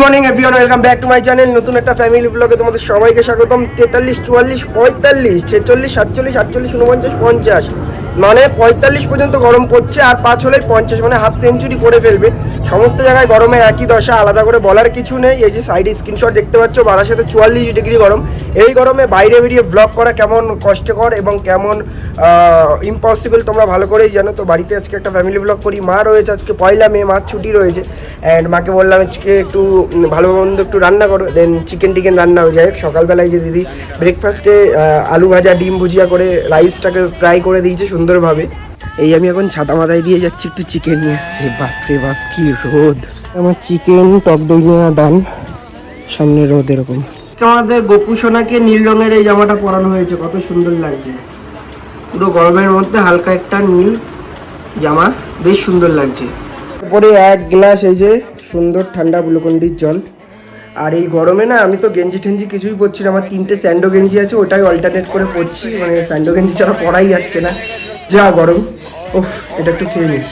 Morning everyone welcome back to my channel নতুন একটা family ব্লগে তোমাদের সবাইকে স্বাগতম। তেতাল্লিশ, চুয়াল্লিশ, পঁয়তাল্লিশ, ছেচল্লিশ, সাতচল্লিশ, আটচল্লিশ উনপঞ্চাশ পঞ্চাশ। মানে পঁয়তাল্লিশ পর্যন্ত গরম পড়ছে আর পাঁচ হলে পঞ্চাশ মানে হাফ সেঞ্চুরি করে ফেলবে। সমস্ত জায়গায় গরমে একই দশা, আলাদা করে বলার কিছু নেই। এই যে সাইডে স্ক্রিনশট দেখতে পাচ্ছ, বারাসাতে চুয়াল্লিশ ডিগ্রি গরম। এই গরমে বাইরে বেরিয়ে ব্লগ করা কেমন কষ্টকর এবং কেমন ইম্পসিবল তোমরা ভালো করেই জানো। তো বাড়িতে আজকে একটা ফ্যামিলি ব্লগ করি। মা রয়েছে আজকে পয়লা মে, মার ছুটি রয়েছে। অ্যান্ড মাকে বললাম আজকে একটু ভালো মন্দ একটু রান্না করো। দেন চিকেন টিকেন রান্না হয়ে যায় সকালবেলায় যে দিদি ব্রেকফাস্টে আলু ভাজা, ডিম ভুজিয়া করে রাইসটাকে ফ্রাই করে দিয়েছে সুন্দরভাবে। এই আমি এখন ছাতা মাথায় দিয়ে যাচ্ছি একটু চিকেন নিয়ে আসতে বাপরে বাপ কি রোদ। আমার চিকেন টক দই নেওয়া দান সামনে রোদ এরকম। আমাদের গোপু সোনাকে নীল রঙের এই জামাটা পরানো হয়েছে কত সুন্দর লাগছে। পুরো গরমের মধ্যে হালকা একটা নীল জামা বেশ সুন্দর লাগছে। তারপরে এক গ্লাস এই যে সুন্দর ঠান্ডা গ্লুকন্ডির জল। আর এই গরমে না আমি তো গেঞ্জি টেঞ্জি কিছুই পরছি না আমার তিনটে স্যান্ডো গেঞ্জি আছে ওটাই অল্টারনেট করে পরছি মানে স্যান্ডো গেঞ্জি ছাড়া পরাই যাচ্ছে না। যা গরম। ওফ এটা একটু খেয়ে নিস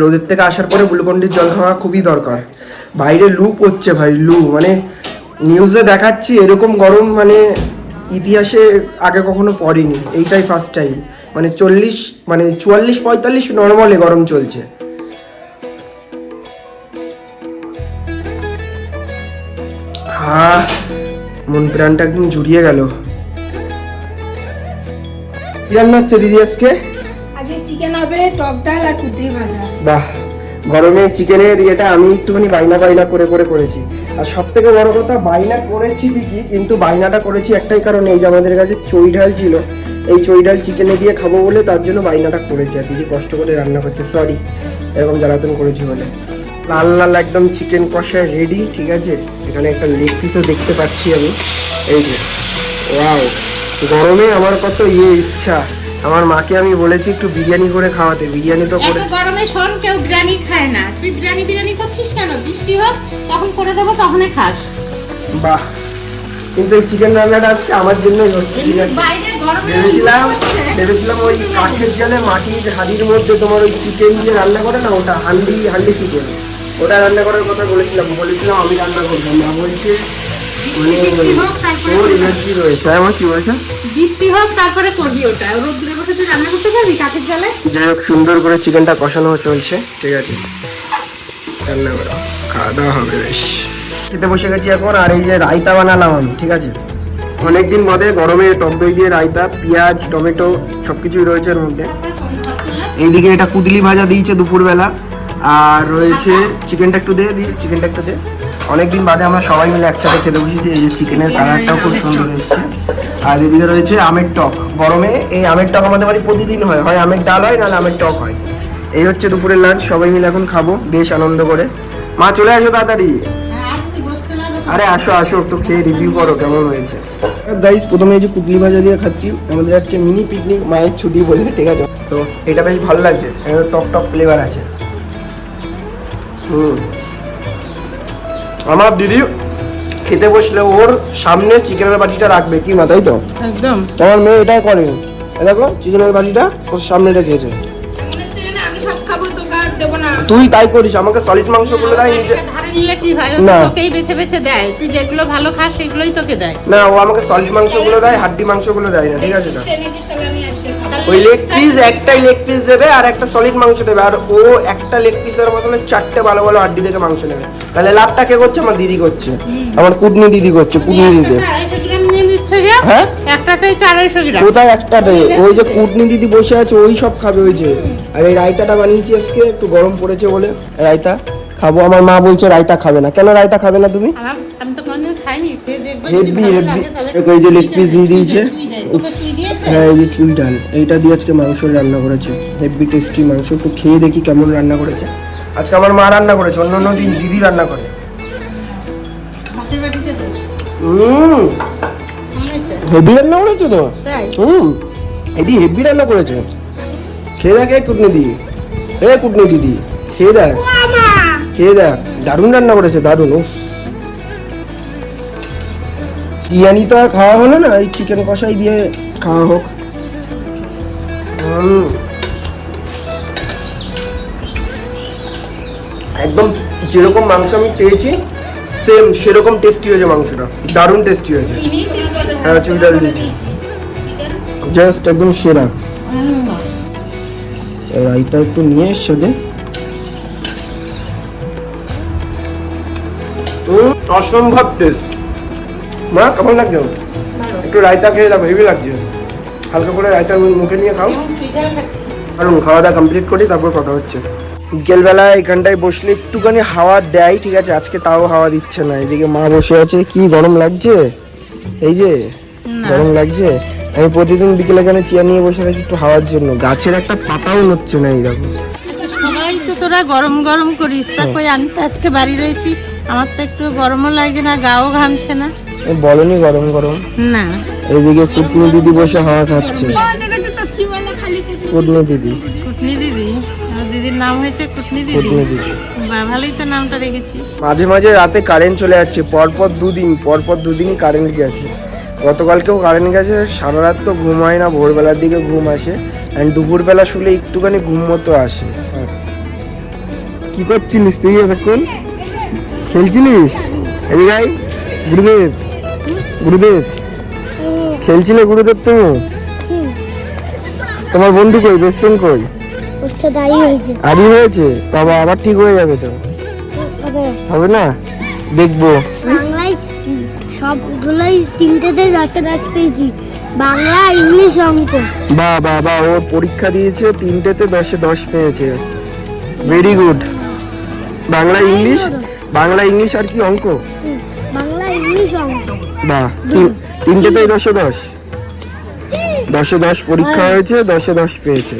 রোদের থেকে আসার পরে গ্লুকন্ডির জল খাওয়া খুবই দরকার। বাইরে লু পড়ছে ভাই লু মানে নিউজে দেখাচ্ছি, এরকম গরম মানে ইতিহাসে আগে কখনো পড়েনি। এইটাই ফার্স্ট টাইম মানে চল্লিশ মানে চুয়াল্লিশ, পঁয়তাল্লিশ নর্মালে গরম চলছে। আহ মন প্রাণটা একদম জুড়িয়ে গেল। কি রান্না হচ্ছে দিদি আজকে? আজকে চিকেন হবে টক ডাল আর কুদ্রি ভাজা। বাহ গরমে চিকেনের ইয়েটা আমি একটুখানি বাইনা বাইনা করে করে করেছি। আর সব থেকে বড় কথা বাইনা করেছি ঠিকই কিন্তু বাইনাটা করেছি একটাই কারণে এই যে আমাদের কাছে চই ডাল ছিল এই চই ডাল চিকেনে দিয়ে খাব বলে তার জন্য বাইনাটা করেছি আর দিদি কষ্ট করে রান্না করছে সরি এরকম জ্বালাতন করেছি বলে। লাল লাল একদম চিকেন কষা রেডি ঠিক আছে? এখানে একটা লেগ পিসও দেখতে পাচ্ছি আমি এই যে ওয়াও গরমে আমার কত ইয়ে ইচ্ছা। আমার মাকে আমি বলেছি একটু বিরিয়ানি করে খাওয়াতে। বিরিয়ানি তো করে গরমে শোন কেউ বিরিয়ানি খায় না। তুই বিরিয়ানি বিরিয়ানি করছিস কেন? বৃষ্টি হোক তখন করে দেবো তখনই খাস। বাহ। কিন্তু এই চিকেন রান্নাটা আজকে আমার জন্যই হচ্ছে ঠিক আছে? বাইরে গরমে ভেবেছিলাম ভেবেছিলাম ওই কাঠের জলে মাটির হাঁড়ির মধ্যে তোমার ওই চিকেন যে রান্না করে না ওটা হান্ডি হান্ডি চিকেন ওটা রান্না করার কথা বলেছিলাম বলেছিলাম আমি রান্না করব মা বলছে বৃষ্টি হোক তারপরে হ্যাঁ মা কি বলেছে? বৃষ্টি হোক তারপরে করবি ওটা। রোদ্দুরে বসে তুই রান্না করতে পারবি কাঠের জালে? যাই হোক সুন্দর করে চিকেনটা কষানো চলছে ঠিক আছে? রান্না করা। খাওয়া দাওয়া হবে বেশ। খেতে বসে গেছি এখন আর এই যে রায়তা বানালাম আমি ঠিক আছে? অনেকদিন বাদে গরমে টক দই দিয়ে রায়তা পেঁয়াজ টমেটো সব কিছুই রয়েছে এর মধ্যে। এইদিকে এটা কুদলি ভাজা দিয়েছে দুপুরবেলা আর রয়েছে চিকেনটা একটু দিয়ে দিই চিকেনটা একটু দে। অনেকদিন বাদে আমরা সবাই মিলে একসাথে খেতে বসেছি, এই যে চিকেনের কালারটাও খুব সুন্দর এসেছে আর এদিকে রয়েছে আমের টক। গরমে এই আমের টক আমাদের বাড়ি প্রতিদিন হয়। হয় আমের ডাল হয়, নাহলে আমের টক হয়। এই হচ্ছে দুপুরের লাঞ্চ সবাই মিলে এখন খাব, বেশ আনন্দ করে। মা, চলে আসো তাড়াতাড়ি। আরে আসো আসো, একটু খেয়ে রিভিউ করো কেমন হয়েছে। গাইস প্রথমে এই যে কুদলি ভাজা দিয়ে খাচ্ছি। আমাদের আজকে মিনি পিকনিক মায়ের ছুটি বলে, ঠিক আছে? তো এটা বেশ ভালো লাগছে। টক টক ফ্লেভার আছে। হুম। আমার দিদি খেতে বসলে ওর সামনে চিকেনের বাটিটা রাখবে কি না তাই তো? একদম। আমার মেয়ে এটাই করে। দেখো চিকেনের বাটিটা ওর সামনে রেখেছে তুই তাই করিস আমাকে সলিড মাংস বলে দেয় নিজে ধারে নিলে কি হয়। তোকেই বেছে বেছে দেয়। তুই যেগুলো ভালো খাস সেগুলোই তোকে দেয়। না ও আমাকে সলিড মাংসগুলো দেয় হাড্ডি মাংসগুলো দেয় না ঠিক আছে না? ওই লেগ পিস একটাই লেগ পিস দেবে আর একটা সলিড মাংস দেবে। আর ও একটা লেগ পিসের বদলে চারটে ভালো ভালো হাড্ডি থেকে মাংস নেবে। তাহলে লাভটা কে করছে? আমার দিদি করছে। আমার কুটনি দিদি করছে কুটনি দিদি। একটা হ্যাঁ? কোথায় একটাতে ওই যে কুটনি দিদি বসে আছে ওই সব খাবে ওই যে। আর এই রায়তাটা বানিয়েছি আজকে একটু গরম পড়েছে বলে। রায়তা খাব। আমার মা বলছে রায়তা খাবে না। কেন রায়তা খাবে না তুমি? হেভি হেভি লাগে এই যে লেগ পিস দিয়ে দিয়েছে? হ্যাঁ এই যে চুই ডাল। এইটা দিয়ে আজকে মাংস রান্না করেছে। হেভি টেস্টি মাংস। একটু খেয়ে দেখি কেমন রান্না করেছে। আজকে আমার মা রান্না করেছে। অন্য অন্য দিন দিদি রান্না করে। হুম। হেভি রান্না করেছে তো? তাই? হুম। এদি হেভি রান্না করেছে। খেয়ে দেখ এই কুটনি দি এ কুটনি দিদি। খেয়ে দেখ। খেয়ে দেখ। দারুণ রান্না করেছে দারুণ উফ। বিরিয়ানি তো আর খাওয়া হলো না এই চিকেন কষাই দিয়ে খাওয়া হোক। একদম যেরকম মাংস আমি চেয়েছি সেম সেরকম টেস্টি হয়েছে মাংসটা। দারুণ টেস্টি হয়েছে। হ্যাঁ চুল ডাল দিয়েছি। জাস্ট একদম সেরা। রাইটা একটু নিয়ে এর সাথে অসম্ভব টেস্ট মা কেমন লাগছে? একটু রায়তা খেয়ে দেখো হেভি লাগছে। হালকা করে রায়তা মুখে নিয়ে খাও। কারণ খাওয়া দাওয়া কমপ্লিট করি তারপর কথা হচ্ছে। বিকেলবেলা এখানটায় বসলে একটুখানি হাওয়া দেয় ঠিক আছে? আজকে তাও হাওয়া দিচ্ছে না। এদিকে মা বসে আছে। কি গরম লাগছে? এই যে গরম লাগছে? আমি প্রতিদিন বিকেলে এখানে চেয়ার নিয়ে বসে থাকি একটু হাওয়ার জন্য। গাছের একটা পাতাও নড়ছে না এই দেখো সবাই তো তোরা গরম গরম করিস। তা কই আমি তো আজকে বাড়ি রয়েছি। আমার তো একটু গরমও লাগছে না গাও ঘামছে না। বলনি গরম গরম? না। এইদিকে কুটনি দিদি বসে হাওয়া খাচ্ছে। কুটনি দিদি। কুটনি দিদি? দিদির নাম হয়েছে কুটনি দিদি। কুটনি দিদি। ভালোই তো নামটা রেখেছিস মাঝে মাঝে রাতে কারেন্ট চলে যাচ্ছে পরপর দুদিন পরপর দুদিন কারেন্ট গেছে। গতকালকেও কারেন্ট গেছে সারা রাত তো ঘুম হয় না ভোরবেলার দিকে ঘুম আসে। অ্যান্ড দুপুরবেলা শুলে একটুখানি ঘুম মতো আসে। কি করছিলিস তুই এতক্ষণ? খেলছিলিস? এদিকে আয় গুরুদেব গুরুদেব খেলছিলে গুরুদেব তুমি? তোমার বন্ধু কই বেস্ট ফ্রেন্ড কই? আরই হয়েছে। বাবা আবার ঠিক হয়ে যাবে তো। হবে। না? দেখব। সবগুলোই তিনটেতে দশে দশ পেয়েছি। বাংলা ইংলিশ অঙ্ক। বা বা বা ওর পরীক্ষা দিয়েছে তিনটেতে দশে দশ পেয়েছে। Very good Bangla English? Bangla English আর কি অঙ্ক? বাংলা ইংলিশ অঙ্ক। বা তিনটেতেই দশে দশ দশে দশ পরীক্ষা হয়েছে দশে দশ পেয়েছে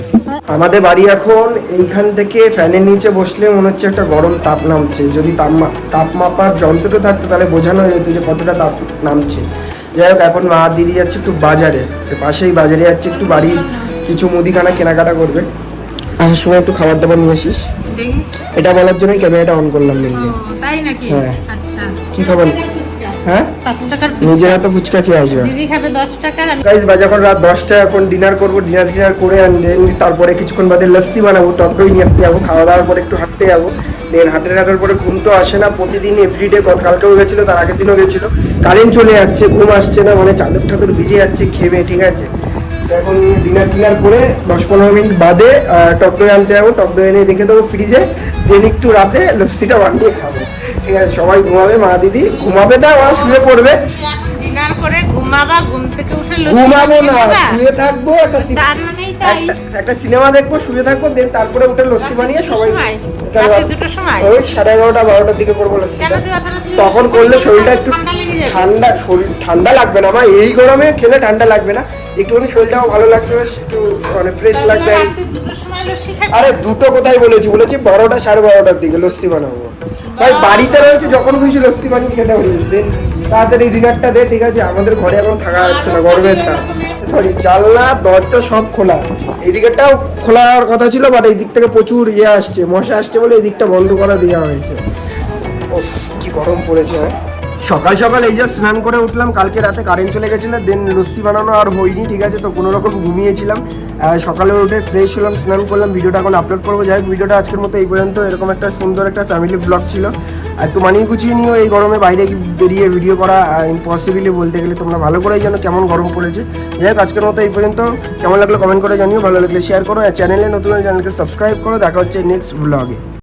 আমাদের বাড়ি এখন এইখান থেকে ফ্যানের নিচে বসলে মনে হচ্ছে একটা গরম তাপ নামছে। যদি তাপমা তাপ মাপার যন্ত্রটা থাকতো তাহলে বোঝানো যেত যে কতটা তাপ নামছে। যাই হোক এখন মা দিদি যাচ্ছে একটু বাজারে। তো পাশেই বাজারে যাচ্ছে একটু বাড়ির কিছু মুদিখানা কেনাকাটা করবে। আসার সময় একটু খাবার দাবার নিয়ে আসিস। এটা বলার জন্যই ক্যামেরাটা অন করলাম মেনলি তাই নাকি? হ্যাঁ। আচ্ছা। কি খাবার? হ্যাঁ? টাকার নিজের ফুচকা হাতে ফুচকা খেয়ে আসবে। দিদি খাবে দশ টাকার আমি বাজে এখন রাত দশটা এখন ডিনার করব ডিনার করে তারপরে কিছুক্ষণ বাদে লস্যি বানাবো টক দই নিয়ে আসতে যাব খাওয়া দাওয়ার পরে একটু হাঁটতে যাব। দেন হাঁটতে হাঁটার পরে ঘুম তো আসে না প্রতিদিন এভরিডে কালকেও গেছিল তার আগের দিনও গেছিল। কারেন্ট চলে যাচ্ছে ঘুম আসছে না মানে চাদর ঠাদর ভিজে যাচ্ছে খেবে ঠিক আছে। এখন ডিনার টিনার করে দশ পনেরো মিনিট বাদে টক দই আনতে যাব। টক দই এনে রেখে দেবো ফ্রিজে দেন একটু রাতে লস্যিটা বানিয়ে খাব। ঠিক আছে সবাই ঘুমাবে মা দিদি। ঘুমাবে না ওরা শুয়ে পড়বে। ডিনার করে ঘুমাবা ঘুম থেকে উঠে ঘুমাবো না শুয়ে থাকব একটা সিনেমা দেখব শুয়ে থাকব দেন তারপরে উঠে লস্যি বানিয়ে সবাই? ওই সাড়ে এগারোটা বারোটার দিকে করব লস্যিটা। রাত্রে তখন করলে শরীরটা একটু ঠান্ডা ঠান্ডা শরীর ঠান্ডা লাগবে না আমার এই গরমে খেলে ঠান্ডা লাগবে না। একটুখানি শরীরটাও ভালো লাগবে একটু মানে ফ্রেশ লাগবে? আরে দুটো কোথায় বলেছি? বলেছি বারোটা সাড়ে বারোটার দিকে লস্যি বানাবো। ভাই বাড়িতে রয়েছে যখন খুশি লস্যি বানিয়ে খেতে পারি। দেন তাড়াতাড়ি ডিনারটা দে ঠিক আছে? আমাদের ঘরে এখন থাকা যাচ্ছে না গরমের তা। সরি জানলা দরজা সব খোলা। এই খোলা হওয়ার কথা ছিল বাট এই দিক থেকে প্রচুর ইয়ে আসছে। মশা আসছে বলে এই দিকটা বন্ধ করা দেওয়া হয়েছে। ওফ কি গরম পড়েছে হ্যাঁ সকাল সকাল এই যে স্নান করে উঠলাম, কালকে রাতে কারেন্ট চলে গেছিল দেন লস্যি বানানো আর হয়নি, ঠিক আছে, তো কোনো রকম ঘুমিয়েছিলাম। সকালে উঠে ফ্রেশ হলাম, স্নান করলাম ভিডিওটা এখন আপলোড করব। যাই ভিডিওটা আজকের মতো এই পর্যন্ত। এরকম একটা সুন্দর একটা ফ্যামিলি ব্লগ ছিল। একটু মানিয়ে গুছিয়ে নিও, এই গরমে বাইরে বেরিয়ে ভিডিও করা ইম্পসিবলি বলতে গেলে তোমরা ভালো করেই জানো কেমন গরম পড়েছে। যাই হোক, আজকের মতো এই পর্যন্ত। কেমন লাগল কমেন্ট করে জানিও, ভালো লাগলে শেয়ার করো। চ্যানেলে নতুন চ্যানেলকে সাবস্ক্রাইব করো। দেখা হচ্ছে নেক্সট ব্লগে